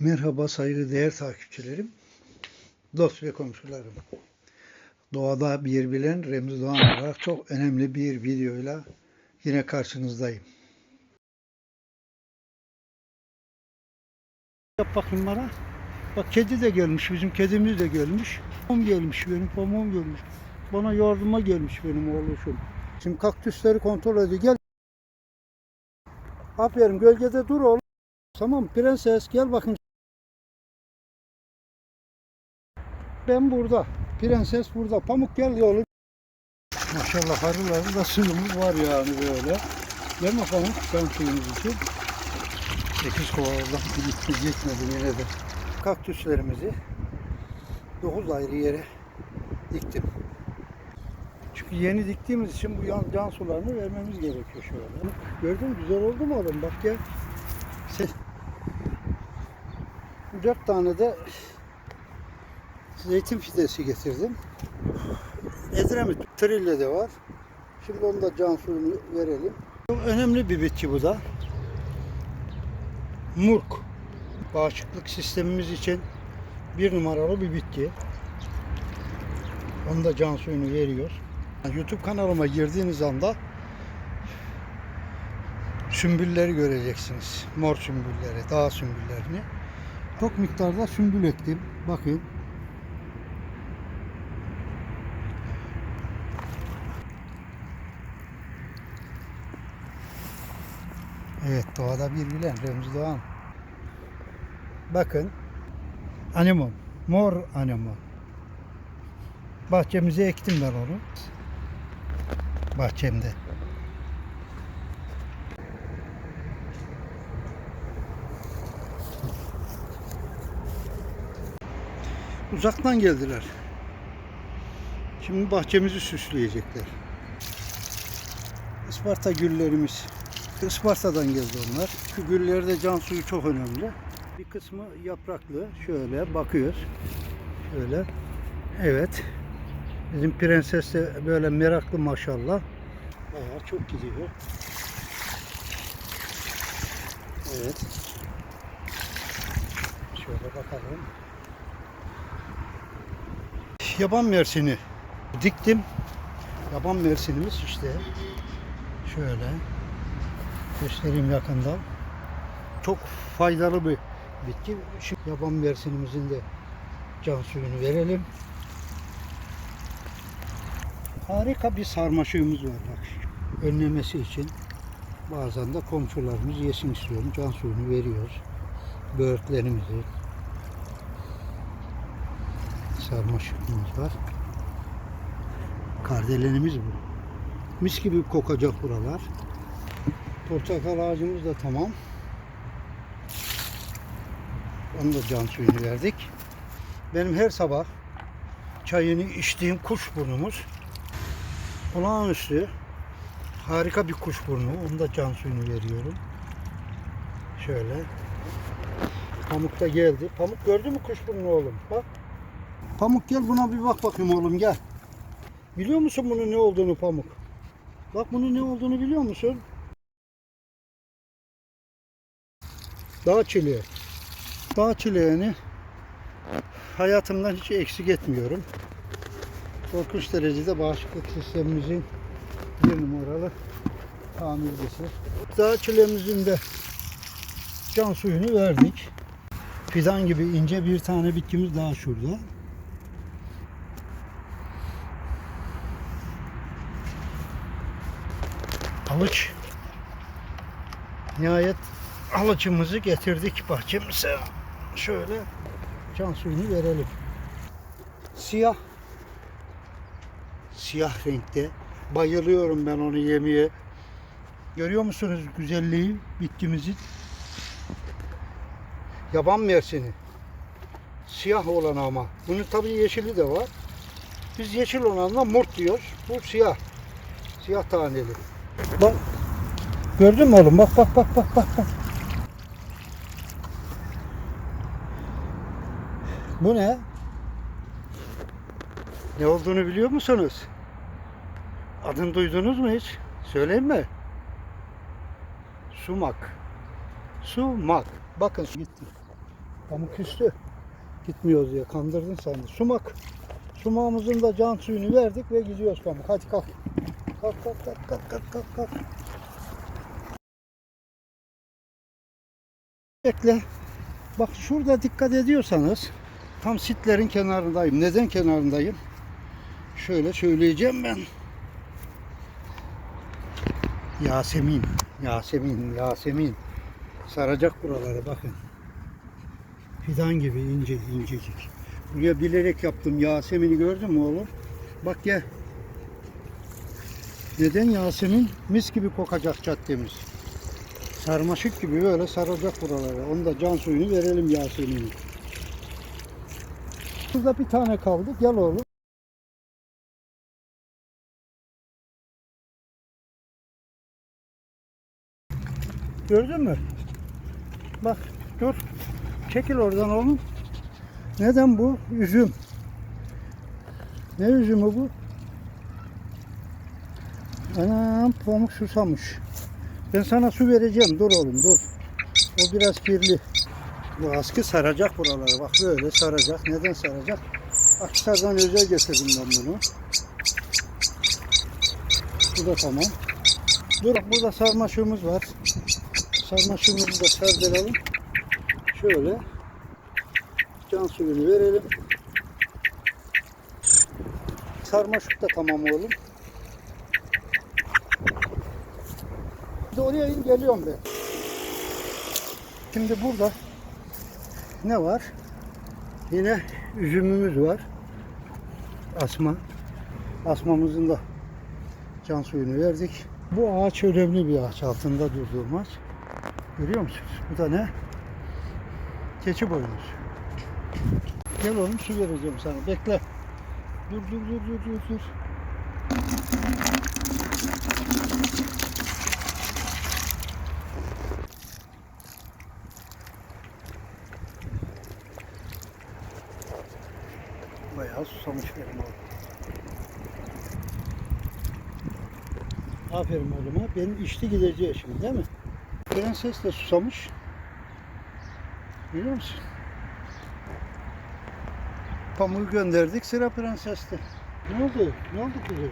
Merhaba saygıdeğer takipçilerim, dost ve komşularım. Doğada bir bilen Remzi Doğan olarak çok önemli bir videoyla yine karşınızdayım. Yap bakayım bana. Bak kedi de gelmiş, bizim kedimiz de gelmiş. Pamuğum gelmiş, benim pamuğum gelmiş. Bana yardıma gelmiş benim oğluşum. Şimdi kaktüsleri kontrol ediyor. Gel. Aferin gölgede dur oğlum. Tamam prenses gel bakın. Ben burada. Prenses burada. Pamuk gel oğlum. Maşallah arıların da suyumuz var yani böyle. Mi Pamuk? Sen suyumuz için. 8 kovalardan gitti gitmedi yine de. Kaktüslerimizi 9 ayrı yere diktim. Çünkü yeni diktiğimiz için bu yan, can sularını vermemiz gerekiyor şöyle. Gördün mü? Güzel oldu mu oğlum? Bak ya. Se- Dört tane de zeytin fidesi getirdim. Edremit trille de var. Şimdi onu da can suyunu verelim. Çok önemli bir bitki bu da. Murk. Bağışıklık sistemimiz için bir numaralı bir bitki. Onu da can suyunu veriyor. YouTube kanalıma girdiğiniz anda sümbülleri göreceksiniz. Mor sümbülleri, dağ sümbüllerini. Çok miktarda sümbül ektim. Bakın. Evet doğada bir bilen Remzi Doğan. Bakın. Anemon. Mor anemon. Bahçemize ektim ben onu. Bahçemde. Uzaktan geldiler. Şimdi bahçemizi süsleyecekler. Isparta güllerimiz. Isparta'dan geldi onlar. Şu can suyu çok önemli. Bir kısmı yapraklı. Şöyle bakıyoruz. Şöyle. Evet. Bizim prenses de böyle meraklı maşallah. Bayağı çok gidiyor. Evet. Şöyle bakalım. Yaban mersini diktim. Yaban mersinimiz işte. Şöyle göstereyim yakında. Çok faydalı bir bitki. Şimdi yaban mersinimizin de can suyunu verelim. Harika bir sarmaşığımız var bak. Önlemesi için bazen de komşularımız yesin istiyorum. Can suyunu veriyoruz. Böğürtlerimizi, sarmaşıkımız var. Kardelenimiz bu. Mis gibi kokacak buralar. Portakal ağacımız da tamam. Onu da can suyunu verdik. Benim her sabah çayını içtiğim kuşburnumuz olağanüstü harika bir kuşburnu. Onu da can suyunu veriyorum. Şöyle. Pamuk da geldi. Pamuk gördün mü kuşburnu oğlum? Bak. Pamuk gel buna bir bak bakayım oğlum gel. Biliyor musun bunun ne olduğunu Pamuk? Bak bunun ne olduğunu biliyor musun? Dağ çileği. Dağ çileğini hayatımdan hiç eksik etmiyorum. Korkunç derecede bağışıklık sistemimizin bir numaralı tamircisi. Dağ çileğimizin de can suyunu verdik. Fidan gibi ince bir tane bitkimiz daha şurada. Alıç. Nihayet alıcımızı getirdik bahçemize. Şöyle can suyunu verelim. Siyah. Siyah renkte. Bayılıyorum ben onu yemeye. Görüyor musunuz güzelliği bitkimizin? Yaban mersini. Siyah olan ama. Bunun tabii yeşili de var. Biz yeşil olanla murt diyoruz. Bu siyah. Siyah taneli. Bak. Gördün mü oğlum? Bak bak bak bak bak. bak. Bu ne? Ne olduğunu biliyor musunuz? Adını duydunuz mu hiç? Söyleyeyim mi? Sumak. Sumak. Bakın gitti. Pamuk küstü. Gitmiyoruz diye kandırdın sen de. Sumak. Sumağımızın da can suyunu verdik ve gidiyoruz pamuk. Hadi kalk. Kalk kalk kalk kalk kalk kalk. kalk. Bekle. Bak şurada dikkat ediyorsanız tam sitlerin kenarındayım. Neden kenarındayım? Şöyle söyleyeceğim ben. Yasemin, Yasemin, Yasemin. Saracak buraları bakın. Fidan gibi ince incecik. Buraya bilerek yaptım. Yasemin'i gördün mü oğlum? Bak gel. Neden Yasemin? Mis gibi kokacak caddemiz. Sarmaşık gibi böyle saracak buraları. Onu da can suyunu verelim Yasemin'e. Burada bir tane kaldı. Gel oğlum. Gördün mü? Bak dur. Çekil oradan oğlum. Neden bu? Üzüm. Ne üzümü bu? Anam pamuk susamış. Ben sana su vereceğim. Dur oğlum dur. O biraz kirli. Bu askı saracak buraları. Bak böyle saracak. Neden saracak? Akhisar'dan özel getirdim ben bunu. Bu da tamam. Dur burada sarmaşığımız var. Sarmaşığımızı da sardıralım. Şöyle. Can suyunu verelim. Sarmaşık da tamam oğlum. De oraya in geliyorum ben. Şimdi burada ne var? Yine üzümümüz var. Asma. Asmamızın da can suyunu verdik. Bu ağaç önemli bir ağaç altında durduğum ağaç. Görüyor musunuz? Bu da ne? Keçi boynuz. Gel oğlum su vereceğim sana. Bekle. Dur dur dur dur dur dur. Benim oğlum. Aferin oğluma. Benim içti gideceği şimdi değil mi? Prenses de susamış. Biliyor musun? Pamuğu gönderdik sıra prenseste. Ne oldu? Ne oldu kuzum?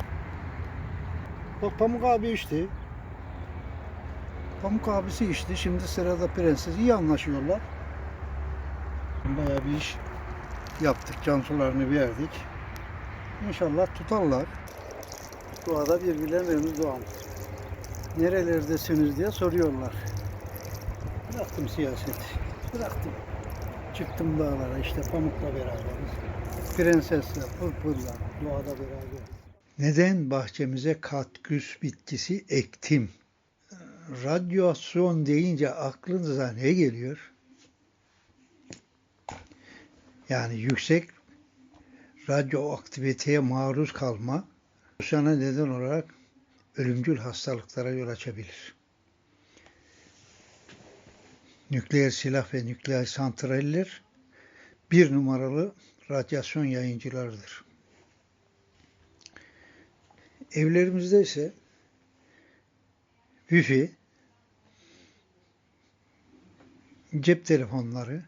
Bak Pamuk abi içti. Pamuk abisi içti. Şimdi sırada prenses. İyi anlaşıyorlar. Bayağı bir iş yaptık. Can sularını verdik. İnşallah tutarlar. Doğada birbirlerimiz doğan. Nerelerdesiniz diye soruyorlar. Bıraktım siyaseti. Bıraktım. Çıktım dağlara işte Pamuk'la beraberiz. Prensesle, pırpırla, doğada beraberiz. Neden bahçemize katküs bitkisi ektim? Radyasyon deyince aklınıza ne geliyor? Yani yüksek radyoaktiviteye maruz kalma, sana neden olarak ölümcül hastalıklara yol açabilir. Nükleer silah ve nükleer santraller bir numaralı radyasyon yayıncılarıdır. Evlerimizde ise Wi-Fi, cep telefonları,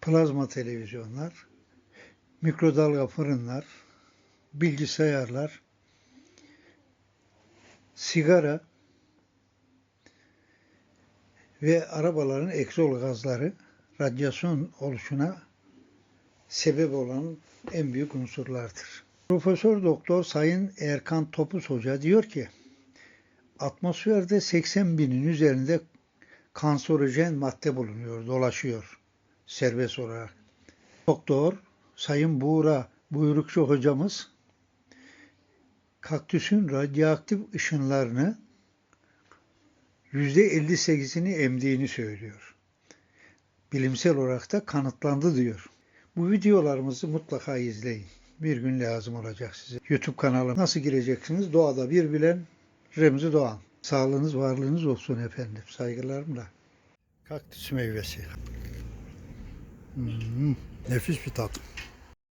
plazma televizyonlar, mikrodalga fırınlar, bilgisayarlar, sigara ve arabaların egzoz gazları radyasyon oluşuna sebep olan en büyük unsurlardır. Profesör Doktor Sayın Erkan Topuz Hoca diyor ki atmosferde 80 binin üzerinde kanserojen madde bulunuyor, dolaşıyor serbest olarak. Doktor Sayın Buğra Buyrukçu hocamız kaktüsün radyoaktif ışınlarını %58'ini emdiğini söylüyor. Bilimsel olarak da kanıtlandı diyor. Bu videolarımızı mutlaka izleyin. Bir gün lazım olacak size. YouTube kanalı nasıl gireceksiniz? Doğada bir bilen Remzi Doğan. Sağlığınız, varlığınız olsun efendim. Saygılarımla. Kaktüs meyvesi. Hmm, nefis bir tat.